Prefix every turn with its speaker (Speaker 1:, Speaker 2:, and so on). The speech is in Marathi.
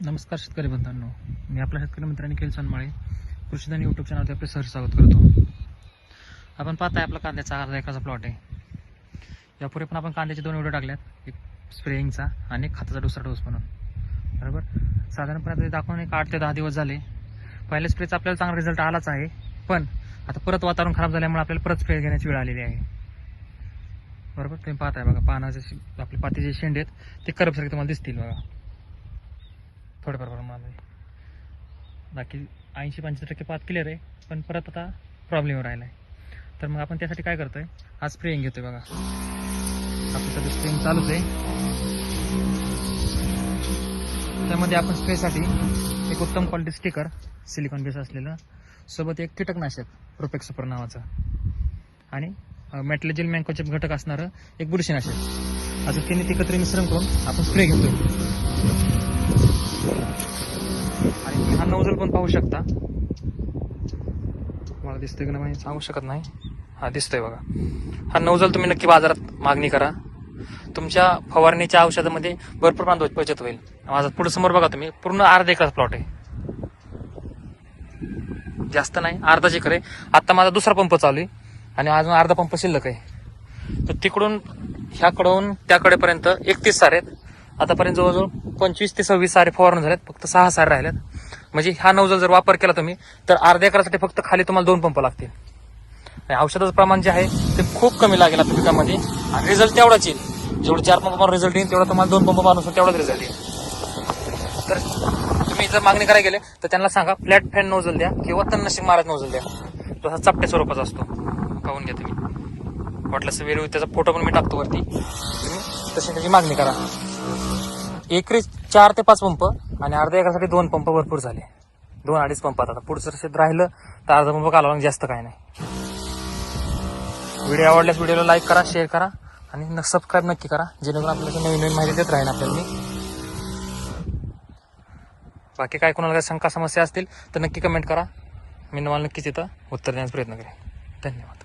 Speaker 1: नमस्कार शेतकरी बंधांनो. मी आपल्या शेतकरी मित्रांनी केल सनमाळे. कृषीधन यूट्यूब चॅनलवरती आपले सर स्वागत करतो. आपण पाहताय आपला कांद्याचा अर्धा एकराचा प्लॉट आहे. यापूर्वी पण आपण कांद्याचे दोन व्हिडिओ टाकल्यात. एक स्प्रेइंगचा आणि एक खताचा दुसरा डोस म्हणून. बरोबर? साधारणपणे आता दाखवून एक आठ ते दहा दिवस झाले. पहिल्या स्प्रेचा आपल्याला चांगला रिझल्ट आलाच आहे. पण आता परत वातावरण खराब झाल्यामुळे आपल्याला परत स्प्रे घेण्याची वेळ आलेली आहे. बरोबर? तुम्ही पाहताय बघा पानाचे आपले पातीचे शेंडे आहेत. ते करपसारखे तुम्हाला दिसतील बघा. थोड्याफार प्रमाणामध्ये बाकी ऐंशी पंच्याहत्तर टक्के पात क्लिअर आहे पण परत आता प्रॉब्लेम राहिला आहे तर मग आपण त्यासाठी काय करतोय? आज घेतो घेतोय बघा. आपलं सध्या स्प्रेंग चालूच आहे. त्यामध्ये आपण स्प्रेसाठी एक उत्तम क्वालिटी स्टिकर सिलिकॉन बेस असलेलं सोबत एक कीटकनाशक प्रोपेक्स सुपर नावाचं. आणि मेटलेजिल मँकोचे घटक असणारं एक बुरशीनाशक. असं तिने एकत्र मिश्रण करून आपण स्प्रे घेतोय. आणि हा नवजल पण पाहू शकता. मला दिसतंय की नाही सांगू शकत नाही. हा दिसतोय बघा. हा नवजल तुम्ही नक्की बाजारात मागणी करा. तुमच्या फवारणीच्या औषधामध्ये भरपूर प्रमाणात बचत होईल. माझा पुढे समोर बघा तुम्ही. पूर्ण अर्धा एकराचा प्लॉट आहे. जास्त नाही अर्धा एकर आहे. आता माझा दुसरा पंप चालू आहे. आणि अजून अर्धा पंप शिल्लक आहे. तर तिकडून ह्याकडून त्याकडेपर्यंत एकतीस सारे आहेत. आतापर्यंत जवळजवळ पंचवीस ते सव्वीस सारे फवारून झाल्यात फक्त सहा सारे राहिल्यात. म्हणजे हा नवजल जर वापर केला तुम्ही तर अर्ध्या एकरासाठी फक्त खाली तुम्हाला दोन पंप लागतील. आणि औषधाचं प्रमाण जे आहे ते खूप कमी लागेल आता पिकामध्ये. आणि रिझल्ट तेवढाच येईल. जेवढं चार पंप मारून रिझल्ट येईल तेवढा तुम्हाला दोन पंप मारून तेवढाच रिझल्ट येईल. तर तुम्ही जर मागणी करायला गेले तर त्यांना सांगा फ्लॅट फॅन नोजल द्या किंवा तन्नशिक महाराज नोजल द्या. तो हा चपट्या स्वरूपाचा असतो. पाहून घ्या तुम्ही. वाटल्यास वेळ त्याचा फोटो पण मी टाकतो वरती. तुम्ही तशी त्याची मागणी करा. एकरी चार ते पाच पंप आणि अर्ध्या एकरासाठी दोन पंप भरपूर झाले. दोन अडीच पंप आता पुढचं शेत राहिलं तर अर्धा पंप घालावं जास्त काय नाही. व्हिडिओ आवडल्यास व्हिडिओला लाईक करा शेअर करा आणि सबस्क्राईब नक्की करा. जेणेकरून आपल्याला नवीन नवीन माहिती देत राहील आपल्याला मी. बाकी काय कोणाला काही शंका समस्या असतील तर नक्की कमेंट करा. मी तुम्हाला नक्कीच इथं उत्तर देण्याचा प्रयत्न करेन. धन्यवाद.